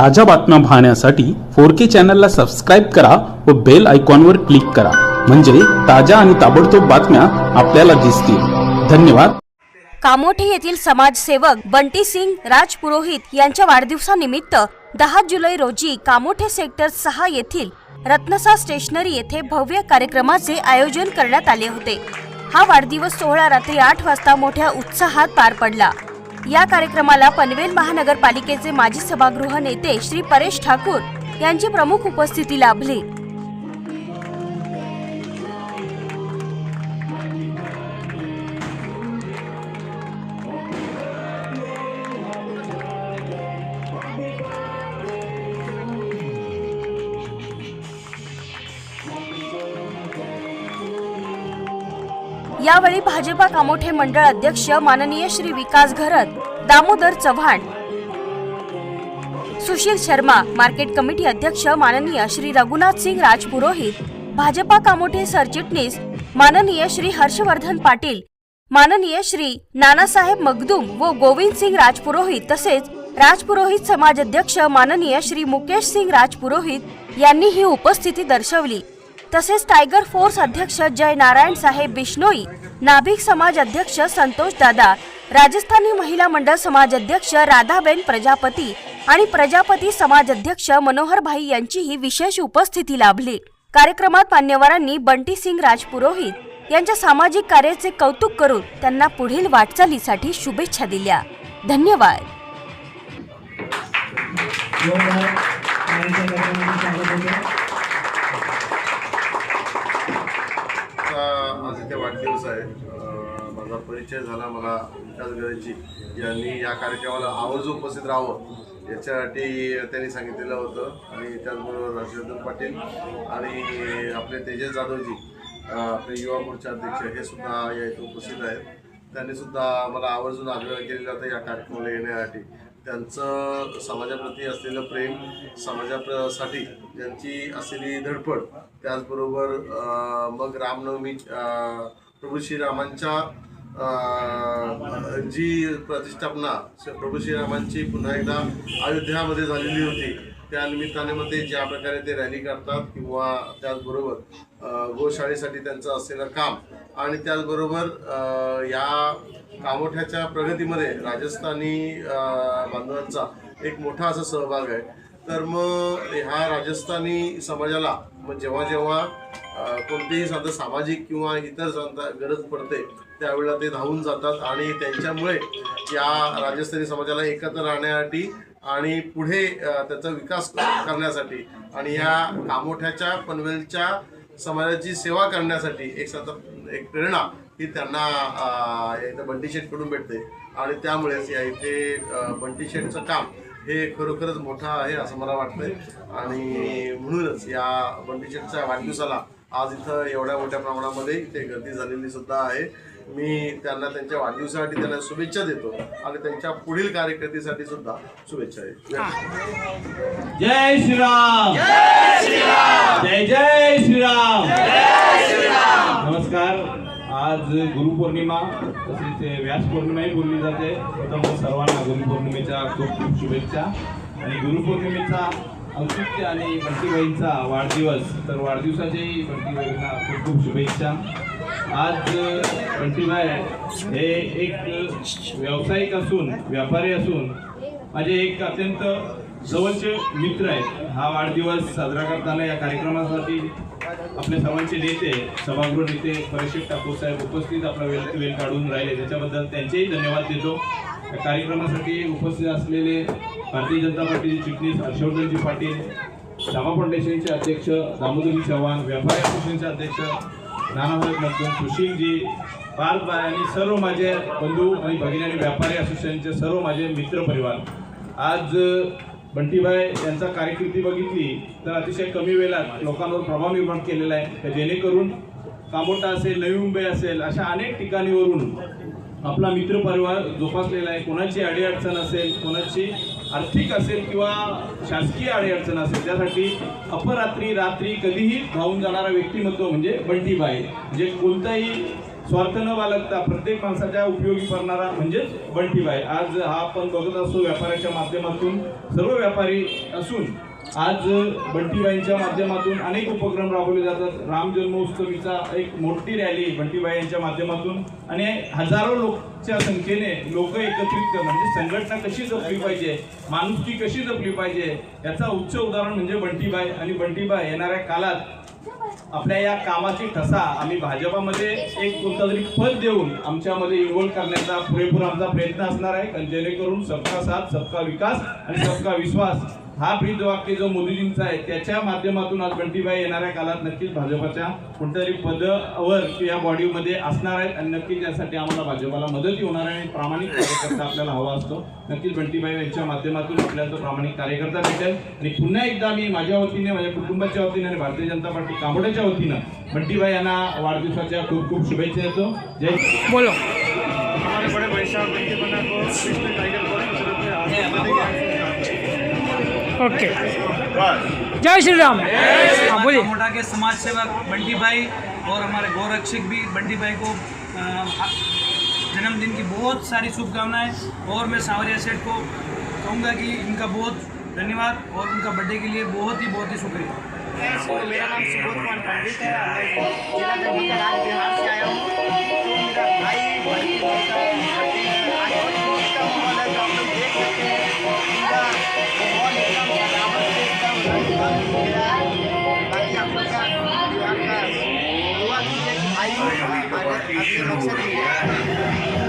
ताज्या बातम्या पाहण्यासाठी फोर के चॅनलला सबस्क्राईब करा व बेल आयकॉनवर क्लिक करा. म्हणजे ताज्या आणि ताबडतोब बातम्या आपल्याला दिसतील. धन्यवाद. कामोठे येथील समाजसेवक बंटी सिंग राजपुरोहित यांच्या वाढदिवसानिमित्त दहा जुलै रोजी कामोठे सेक्टर सहा येथील रत्नसा स्टेशनरी येथे भव्य कार्यक्रमाचे आयोजन करण्यात आले होते. हा वाढदिवस सोहळा रात्री आठ वाजता मोठ्या उत्साहात पार पडला. या कार्यक्रमाला पनवेल महानगरपालिकेचे माजी सभागृह नेते श्री परेश ठाकूर यांची प्रमुख उपस्थिती लाभली. यावेळी भाजपा कामोठे मंडळ अध्यक्ष माननीय श्री विकास घरत दामोदर चव्हाण. सुशील शर्मा मार्केट कमिटी अध्यक्ष माननीय श्री रघुनाथ सिंग राजपुरोहित भाजपा कामोठे सरचिटणीस माननीय श्री हर्षवर्धन पाटील माननीय श्री नानासाहेब मगदूम व गोविंद सिंग राजपुरोहित तसेच राजपुरोहित समाज अध्यक्ष माननीय श्री मुकेश सिंग राजपुरोहित यांनी ही उपस्थिती दर्शवली. तसेच टायगर फोर्स अध्यक्ष जय नारायण साहेब बिश्नोई नाभिक समाज अध्यक्ष संतोष दादा राजस्थानी महिला मंडळ समाज अध्यक्ष राधाबेन प्रजापती आणि प्रजापती समाज अध्यक्ष मनोहर भाई यांचीही विशेष उपस्थिती लाभली. कार्यक्रमात मान्यवरांनी बंटी सिंग राजपुरोहित यांच्या सामाजिक कार्याचे कौतुक करून त्यांना पुढील वाटचालीसाठी शुभेच्छा दिल्या. धन्यवाद. आज इथे वाढदिवस आहे. माझा परिचय झाला मला विकास गरजी यांनी या कार्यक्रमाला आवर्जून उपस्थित राहावं याच्यासाठी त्यांनी सांगितलेलं होतं. आणि त्याचबरोबर हर्षवर्धन पाटील आणि आपले तेजस जाधवजी आपले युवा मोर्चा अध्यक्ष हे सुद्धा या इथे उपस्थित आहेत. त्यांनी सुद्धा मला आवर्जून आग्रह केलेला होता या कार्यक्रमाला येण्यासाठी. त्यांचं समाजाप्रती असलेलं प्रेम समाजासाठी त्यांची असलेली धडपड त्याचबरोबर मग रामनवमी प्रभू श्रीरामांच्या जी प्रतिष्ठापना प्रभू श्रीरामांची पुन्हा एकदा अयोध्यामध्ये झालेली होती त्या निमित्ताने मध्ये ज्या प्रकारे ते रॅली करतात किंवा त्याचबरोबर गोशाळेसाठी त्यांचं असलेलं काम आणि त्याचबरोबर या कामोठ्याच्या प्रगतीमध्ये राजस्थानी बांधवांचा एक मोठा असा सहभाग आहे. तर मग ह्या राजस्थानी समाजाला मग जेव्हा जेव्हा कोणतीही कोणतेही साधं सामाजिक किंवा इतर गरज पडते त्यावेळेला ते धावून जातात आणि त्यांच्यामुळे या राजस्थानी समाजाला एकत्र राहण्यासाठी आणि पुढे त्याचा विकास करण्यासाठी आणि या कामोठ्याच्या पनवेलच्या समाजाची सेवा करण्यासाठी एक सतत एक प्रेरणा ही त्यांना इथं बंटी शेटकडून भेटते. आणि त्यामुळेच या इथे बंटी शेटचं काम हे खरोखरच मोठं आहे असं मला वाटतंय. आणि म्हणूनच या बंटी शेटच्या वाढदिवसाला आज इथं एवढ्या मोठ्या प्रमाणामध्ये इथे गर्दी झालेली सुद्धा आहे. मी त्यांना त्यांच्या वाढदिवसासाठी त्यांना शुभेच्छा देतो आणि त्यांच्या पुढील कार्यकर्तीसाठी सुद्धा शुभेच्छा देतो. जय श्रीराम. जय जय श्रीराम. नमस्कार आज गुरुपौर्णिमा तसेच व्यास पौर्णिमाही बोलली जाते. प्रथम सर्वांना गुरुपौर्णिमेच्या खूप खूप शुभेच्छा. आणि गुरुपौर्णिमेचा औचित्य आणि बंटीबाईंचा वाढदिवस तर वाढदिवसाच्याही बंटीबाईंना खूप खूप शुभेच्छा. आज बंटीबाई हे एक व्यावसायिक असून व्यापारी असून माझे एक अत्यंत जवळचे मित्र आहेत. हा वाढदिवस साजरा करताना या कार्यक्रमासाठी आपले सर्वांचे नेते सभागृह नेते परिषद ठाकूर साहेब उपस्थित आपला वेळ वेळ काढून राहिले. त्याच्याबद्दल त्यांचेही धन्यवाद देतो. या कार्यक्रमासाठी उपस्थित असलेले भारतीय जनता पार्टीचे चिटणीस हर्षवर्धनजी पाटील श्यामा फाउंडेशनचे अध्यक्ष दामोदरजी चव्हाण व्यापारी असोसिएशनचे अध्यक्ष नानासाहेब मगदूम सुशीलजी पार्थबाई आणि सर्व माझे बंधू आणि भगिनी आणि व्यापारी असोसिएशनचे सर्व माझे मित्र परिवार. आज बंटीबाई यांचा कार्यकिर्ती बघितली तर अतिशय कमी वेळात लोकांवर प्रभाव निर्माण केलेला आहे. तर जेणेकरून कामोटा असेल नवी मुंबई असेल अशा अनेक ठिकाणीवरून आपला मित्र परिवार जोपासलेला आहे. कोणाची अडीअडचण असेल कोणाची आर्थिक असेल किंवा शासकीय अडीअडचण असेल त्यासाठी अपरात्री रात्री कधीही धावून जाणारा व्यक्तिमत्व म्हणजे बंटीबाई. म्हणजे जे कोणताही स्वार्थ न बाळगता प्रत्येक माणसाच्या उपयोगी पडणारा म्हणजेच बंटीबाई. आज हा आपण बघत असतो व्यापाराच्या माध्यमातून. सर्व व्यापारी असून आज बंटीबाईंच्या माध्यमातून अनेक उपक्रम राबवले जातात. राम जन्मोत्सवीचा एक मोठी रॅली बंटीबाई यांच्या माध्यमातून. आणि हजारो लोकच्या संख्येने लोक एकत्रित म्हणजे संघटना कशी जपली पाहिजे माणुसकी कशी जपली पाहिजे याचा उच्च उदाहरण म्हणजे बंटीबाई. आणि बंटीबाई येणाऱ्या काळात आपल्या या कामाची ठसा आम्ही भाजपामध्ये एक कोणता तरी पद देऊन आमच्यामध्ये इन्व्हॉल्व करण्याचा पुरेपूर आमचा प्रयत्न असणार आहे. जेणेकरून सबका साथ सबका विकास आणि सबका विश्वास हा ब्रीदवाक्य जो मोदीजींचा आहे त्याच्या माध्यमातून आज बंटीबाई येणाऱ्या काळात नक्कीच भाजपाच्या कोणत्यातरी पदावर किंवा बॉडीमध्ये असणार आहेत आणि नक्कीच यासाठी आम्हाला भाजपाला मदतही होणार आहे आणि प्रामाणिक कार्यकर्ता आपल्याला हवा असतो. नक्कीच बंटीबाई यांच्या माध्यमातून आपल्याला तो प्रामाणिक कार्यकर्ता भेटेल. आणि पुन्हा एकदा मी माझ्या वतीने माझ्या कुटुंबाच्या वतीने आणि भारतीय जनता पार्टी कांबोड्याच्या वतीनं बंटीबाई यांना वाढदिवसाच्या खूप खूप शुभेच्छा देतो. जय बोलो. हमारे बड़े भाई साहब बंटी बना को कृष्ण टाइगर ओके। जय श्री राम। हाँ बोलिए। मोटा के समाज सेवक बंटी भाई और हमारे गौरक्षक भी बंटी भाई को अ, जन्मदिन की बहुत सारी शुभकामनाएँ और मैं सावरिया सेठ को कहूँगा कि इनका बहुत धन्यवाद और उनका बर्थडे के लिए बहुत ही बहुत ही शुक्रिया। मेरा नाम सुबोध कुमार पंडित है। मैं जिला दरभंगा राज्य बिहार Yeah.